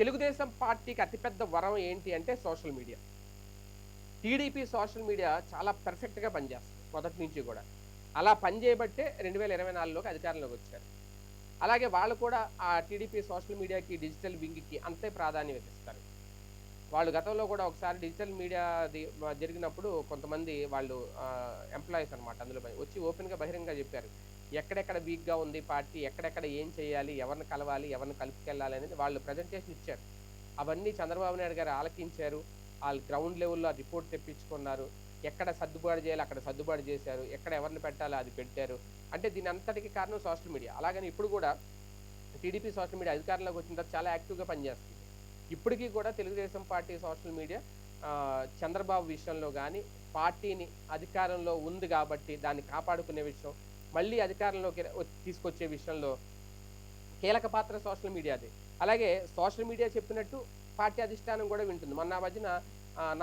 తెలుగుదేశం పార్టీకి అతిపెద్ద వరం ఏంటి అంటే social media. TDP social media చాలా పర్ఫెక్ట్గా పనిచేస్తుంది మొదటి నుంచి కూడా. అలా పనిచేయబట్టే రెండు వేల ఇరవై నాలుగులోకి అధికారంలోకి వచ్చారు. అలాగే వాళ్ళు కూడా ఆ టీడీపీ సోషల్ మీడియాకి డిజిటల్ వింగ్కి అంతే ప్రాధాన్యత ఇస్తారు. వాళ్ళు గతంలో కూడా ఒకసారి డిజిటల్ మీడియా జరిగినప్పుడు కొంతమంది వాళ్ళు ఎంప్లాయీస్ అనమాట అందులో వచ్చి ఓపెన్గా బహిరంగంగా చెప్పారు. ఎక్కడెక్కడ వీక్గా ఉంది పార్టీ ఎక్కడెక్కడ ఏం చేయాలి ఎవరిని కలవాలి ఎవరిని కలుపుకెళ్ళాలి అనేది వాళ్ళు ప్రజెంటేషన్ ఇచ్చారు. అవన్నీ చంద్రబాబు నాయుడు గారు ఆలకించారు. వాళ్ళు గ్రౌండ్ లెవెల్లో రిపోర్ట్ తెప్పించుకున్నారు. ఎక్కడ సర్దుబాటు చేయాలి అక్కడ సర్దుబాటు చేశారు. ఎక్కడ ఎవరిని పెట్టాలో అది పెట్టారు. అంటే దీని అంతటికి కారణం సోషల్ మీడియా అలాగని ఇప్పుడు కూడా టీడీపీ సోషల్ మీడియా అధికారంలోకి వచ్చిన తర్వాత చాలా యాక్టివ్గా పనిచేస్తుంది. ఇప్పటికీ కూడా Telugu Desam party social media Chandrababu విషయంలో కానీ పార్టీని అధికారంలో ఉంది కాబట్టి దాన్ని కాపాడుకునే విషయం మళ్ళీ అధికారంలోకి తీసుకొచ్చే విషయంలో కీలక పాత్ర సోషల్ మీడియాది. అలాగే సోషల్ మీడియా చెప్పినట్టు పార్టీ అధిష్టానం కూడా వింటుంది. మొన్న మధ్యన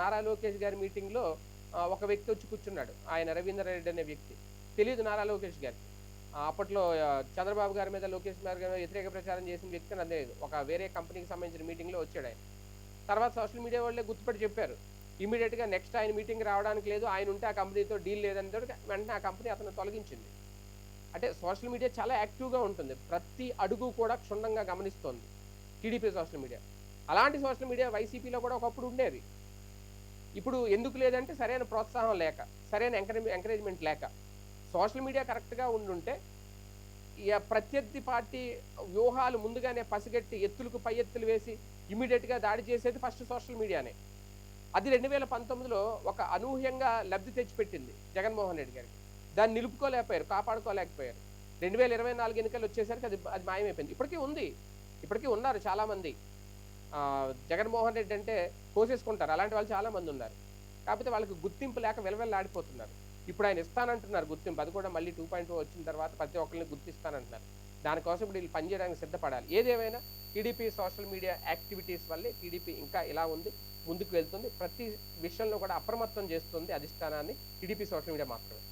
నారా లోకేష్ గారి మీటింగ్లో ఒక వ్యక్తి వచ్చి కూర్చున్నాడు. ఆయన రవీంద్ర రెడ్డి అనే వ్యక్తి. తెలియదు నారా లోకేష్ గారికి. అప్పట్లో చంద్రబాబు గారి మీద లోకేష్ గారి మీద వ్యతిరేక ప్రచారం చేసిన వ్యక్తి అని ఒక వేరే కంపెనీకి సంబంధించిన మీటింగ్లో వచ్చాడు ఆయన. తర్వాత సోషల్ మీడియా వాళ్ళే గుర్తుపెట్టి చెప్పారు. ఇమీడియట్గా నెక్స్ట్ ఆయన మీటింగ్ రావడానికి లేదు. ఆయన ఉంటే ఆ కంపెనీతో డీల్ లేదని వెంటనే ఆ కంపెనీ అతను తొలగించింది. అంటే సోషల్ మీడియా చాలా యాక్టివ్గా ఉంటుంది. ప్రతి అడుగు కూడా క్షుణ్ణంగా గమనిస్తోంది. TDP social media. అలాంటి సోషల్ మీడియా వైసీపీలో కూడా ఒకప్పుడు ఉండేది. ఇప్పుడు ఎందుకు లేదంటే సరైన ప్రోత్సాహం లేక సరైన ఎంకరేజ్ ఎంకరేజ్మెంట్ లేక. సోషల్ మీడియా కరెక్ట్గా ఉండుంటే ప్రత్యర్థి పార్టీ వ్యూహాలు ముందుగానే పసిగట్టి ఎత్తులకు పై ఎత్తులు వేసి ఇమీడియట్గా దాడి చేసేది ఫస్ట్ సోషల్ మీడియానే. అది రెండు వేల పంతొమ్మిదిలో ఒక అనూహ్యంగా లబ్ధి తెచ్చిపెట్టింది జగన్మోహన్ రెడ్డి గారికి. దాన్ని నిలుపుకోలేకపోయారు కాపాడుకోలేకపోయారు. రెండు వేల ఇరవై నాలుగు ఎన్నికలు వచ్చేసరికి అది అది మాయమైపోయింది. ఇప్పటికీ ఉంది. ఇప్పటికీ ఉన్నారు చాలామంది. జగన్మోహన్ రెడ్డి అంటే కోసేసుకుంటారు. అలాంటి వాళ్ళు చాలామంది ఉన్నారు. కాకపోతే వాళ్ళకి గుర్తింపు లేక వెలవెల్లాడిపోతున్నారు. ఇప్పుడు ఆయన ఇస్తానంటున్నారు గుర్తింపు. అది కూడా మళ్ళీ టూ పాయింట్ వచ్చిన తర్వాత ప్రతి ఒక్కరిని గుర్తిస్తానంటున్నారు. దానికోసం ఇప్పుడు వీళ్ళు పనిచేయడానికి సిద్ధపడాలి. ఏదేమైనా టీడీపీ సోషల్ మీడియా యాక్టివిటీస్ వల్లే టీడీపీ ఇంకా ఇలా ఉంది ముందుకు వెళ్తుంది. ప్రతి విషయంలో కూడా అప్రమత్తం చేస్తుంది అధిష్టానాన్ని. టీడీపీ సోషల్ మీడియా మాత్రమే.